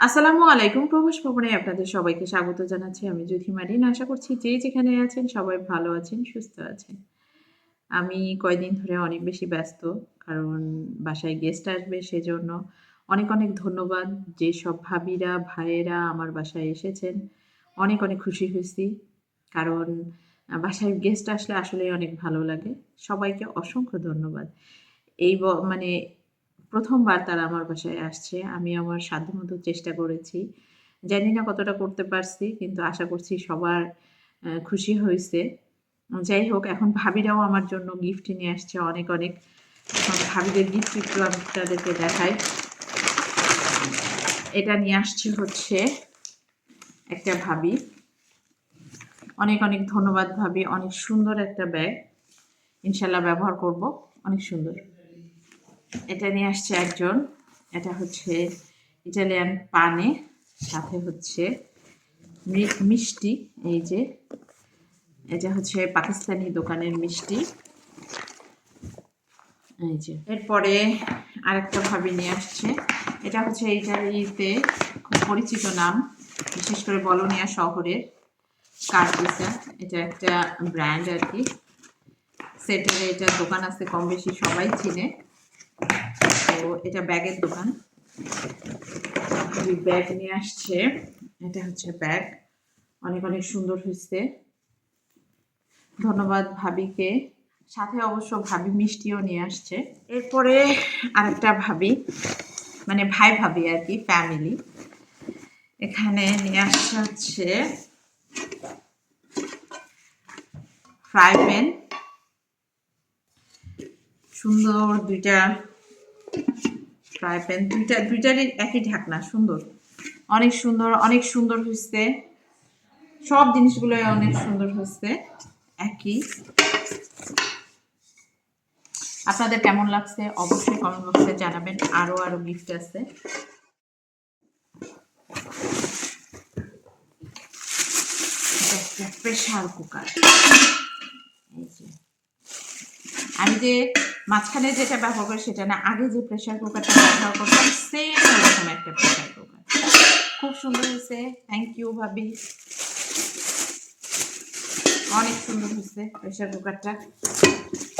আসসালামু আলাইকুম, প্রভাস ভবনে আপনাদের সবাইকে স্বাগত জানাচ্ছি। আমি জ্যোতি মারিন আশা করছি যে যেখানে আছেন সবাই ভালো আছেন, সুস্থ আছেন। আমি কয়দিন ধরে অনেক বেশি ব্যস্ত, কারণ বাসায় গেস্ট আসবে সেজন্য অনেক অনেক ধন্যবাদ। যে সব ভাবিরা, ভাইয়েরা আমার বাসায় এসেছেন, অনেক অনেক খুশি হয়েছি। কারণ বাসায় গেস্ট আসলে আসলে অনেক ভালো লাগে। সবাইকে অসংখ্য ধন্যবাদ। এই মানে প্রথমবার তারা আমার বাসায় আসছে। আমি আমার সাধ্যমতো চেষ্টা করেছি। জানি না কতটা করতে পারছি, কিন্তু আশা করছি সবার খুশি হয়েছে। যাই হোক, এখন ভাবিরাও আমার জন্য গিফট নিয়ে আসছে। অনেক অনেক ভাবিদের গিফট একটু আমি তাদেরকে দেখাই। এটা নিয়ে আসছে হচ্ছে একটা ভাবি। অনেক অনেক ধন্যবাদ ভাবি। অনেক সুন্দর একটা ব্যাগ ইনশাল্লাহ ব্যবহার করব। অনেক সুন্দর। এটা নিয়ে আসছে একজন। এটা হচ্ছে ইটালিয়ান পানে সাথে হচ্ছে মিষ্টি, এই যে। এটা হচ্ছে পাকিস্তানি দোকানের মিষ্টি। এই যে। এরপরে আরেকটা ভাবি নিয়ে আসছে। এটা হচ্ছে ইটালিতে খুব পরিচিত নাম, বিশেষ করে বলোনিয়া শহরের কার্পিসা এটা একটা ব্র্যান্ড আর কি। সেটের এটা দোকান আছে কম বেশি সবাই চিনে। তো এটা ব্যাগের দোকান। ব্যাগ নিয়ে আসছে। এটা হচ্ছে ব্যাগ। অনেক অনেক সুন্দর হয়েছে। ধন্যবাদ ভাবিকে। সাথে অবশ্য ভাবি মিষ্টিও নিয়ে আসছে। এরপরে আরেকটা ভাবি মানে ভাই ভাবি আর কি ফ্যামিলি এখানে নিয়ে আসছে হচ্ছে ফ্রাই প্যান সুন্দর দুইটা ফ্রাই প্যান দুইটা দুইটারই একই ঢাকনা, সুন্দর। অনেক সুন্দর অনেক সুন্দর হয়েছে সব জিনিসগুলোই অনেক সুন্দর হয়েছে একই। আপনাদের কেমন লাগছে? অবশ্যই কমেন্ট বক্সে জানাবেন। আরও আরও গিফট আছে। প্রেশার কুকার আমি যে মাঝখানে যেটা ব্যবহার করি সেটা না, আগে যে প্রেশার কুকারটা ব্যবহার করতাম সেম এরকম একটা প্রেশার কুকার খুব সুন্দর হয়েছে। থ্যাংক ইউ ভাবি। অনেক সুন্দর হয়েছে প্রেশার কুকারটা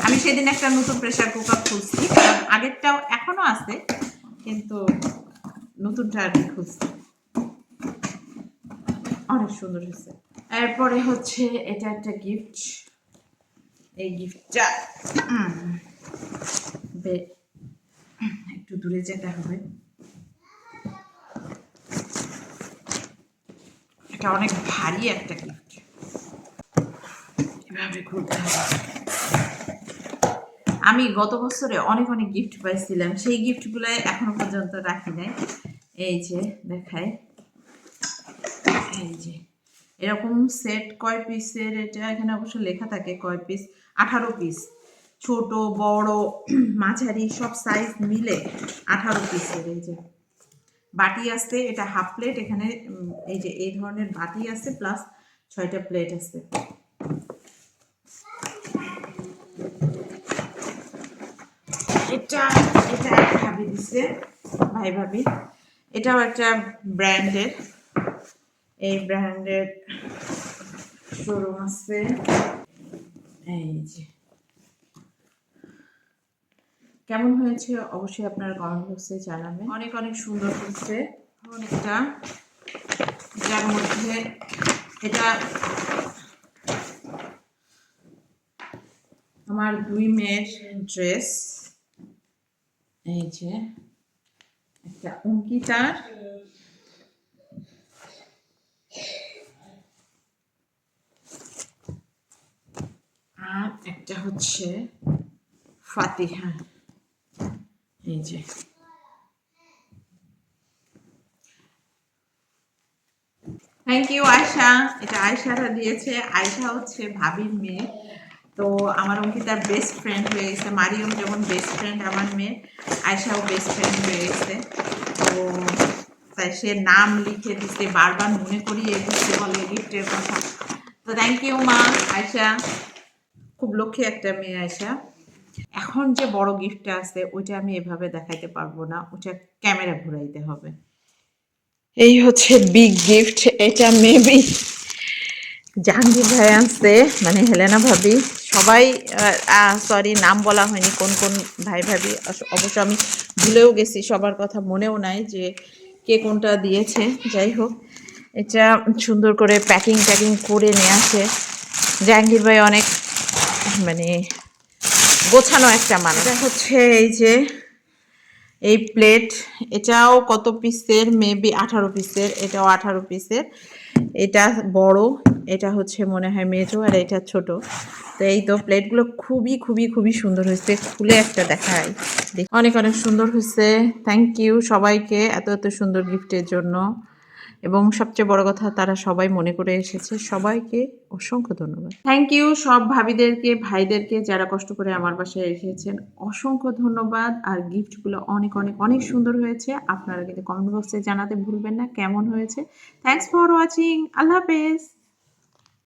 আমি সেদিন একটা নতুন প্রেশার কুকার খুঁজছি। আগেরটাও এখনও আছে, কিন্তু নতুনটা আর খুঁজছি। অনেক সুন্দর হয়েছে। এরপরে হচ্ছে এটা একটা গিফট এই গিফটটা একটু দূরে যেতে হবে। এটা অনেক ভারী একটা এভাবে খুলতে হবে। আমি গত বছরে অনেক অনেক গিফট পাইছিলাম। সেই গিফটগুলো এখনও পর্যন্ত রাখি নাই। এই যে, দেখাই। এই যে, এরকম সেট কয় পিসের এটা? এখানে অবশ্য লেখা থাকে কয় পিস আঠারো পিস ছোট, বড়, মাঝারি, সব সাইজ মিলে আঠারো পিসের এই যে বাটি আছে, এটা হাফ প্লেট এখানে এই যে এই ধরনের বাটি আছে প্লাস ছয়টা প্লেট আছে। এটা এটা ভাবি দিছে, ভাই ভাবি। এটাও একটা ব্র্যান্ডের এই ব্র্যান্ডের শোরুম আছে। এই যে। কেমন হয়েছে? অবশ্যই আপনারা কমেন্ট বক্সে জানাবেন। অনেক অনেক সুন্দর হয়েছে। অনেকটা। যার মধ্যে এটা আমার দুই মেয়ের ড্রেস এই যে একটা অঙ্কিতার। আর একটা হচ্ছে ফাতিহা। এই থ্যাংক ইউ আয়শা এটা আয়শারা দিয়েছে। আয়শা হচ্ছে ভাবির মেয়ে। তো আমার অঙ্কিতার বেস্ট ফ্রেন্ড হয়ে গেছে। মারিয়ম যেমন বেস্ট ফ্রেন্ড আমার মেয়ে, আয়শাও বেস্ট ফ্রেন্ড হয়ে গেছে। তো তাই সে নাম লিখে দিতে বারবার মনে করিয়ে দিচ্ছে, বলে গিফটের কথা। তো থ্যাংক ইউ মা আয়শা খুব লক্ষ্মী একটা মেয়ে আয়শা এখন যে বড় গিফটটা আছে, ওইটা আমি এভাবে দেখাইতে পারব না। ওটা ক্যামেরা ঘুরাইতে হবে। এই হচ্ছে বিগ গিফট এটা মেবি জাহাঙ্গীর ভাই আনছে মানে হেলেনা ভাবি। সবাই সরি নাম বলা হয়নি, কোন কোন ভাই, ভাবি। অবশ্য আমি ভুলেও গেছি, সবার কথা মনেও নাই যে কে কোনটা দিয়েছে। যাই হোক, এটা সুন্দর করে প্যাকিং ট্যাকিং করে নিয়ে আসে। জাহাঙ্গীর ভাই অনেক মানে গোছানো একটা মানুষ। হচ্ছে এই যে, এই প্লেট এটাও কত পিসের মেবি আঠারো পিসের এটাও আঠারো পিসের এটা বড়, এটা হচ্ছে মনে হয় মেজো, আর এটা ছোট। তো এই তো প্লেটগুলো খুবই খুবই খুবই সুন্দর হয়েছে। খুলে একটা দেখাই। দেখ- অনেক অনেক সুন্দর হয়েছে। থ্যাংক ইউ সবাইকে এত এত সুন্দর গিফটের জন্য। এবং সবচেয়ে বড় কথা, তারা সবাই মনে করে এসেছে। সবাইকে অসংখ্য ধন্যবাদ। থ্যাংক ইউ সব ভাবিদেরকে, ভাইদেরকে যারা কষ্ট করে আমার বাসায় এসেছেন। অসংখ্য ধন্যবাদ। আর গিফটগুলো অনেক অনেক অনেক সুন্দর হয়েছে। আপনারা কিন্তু কমেন্ট বক্সে জানাতে ভুলবেন না, কেমন হয়েছে। থ্যাংকস ফর ওয়াচিং আল্লাহ হাফেজ।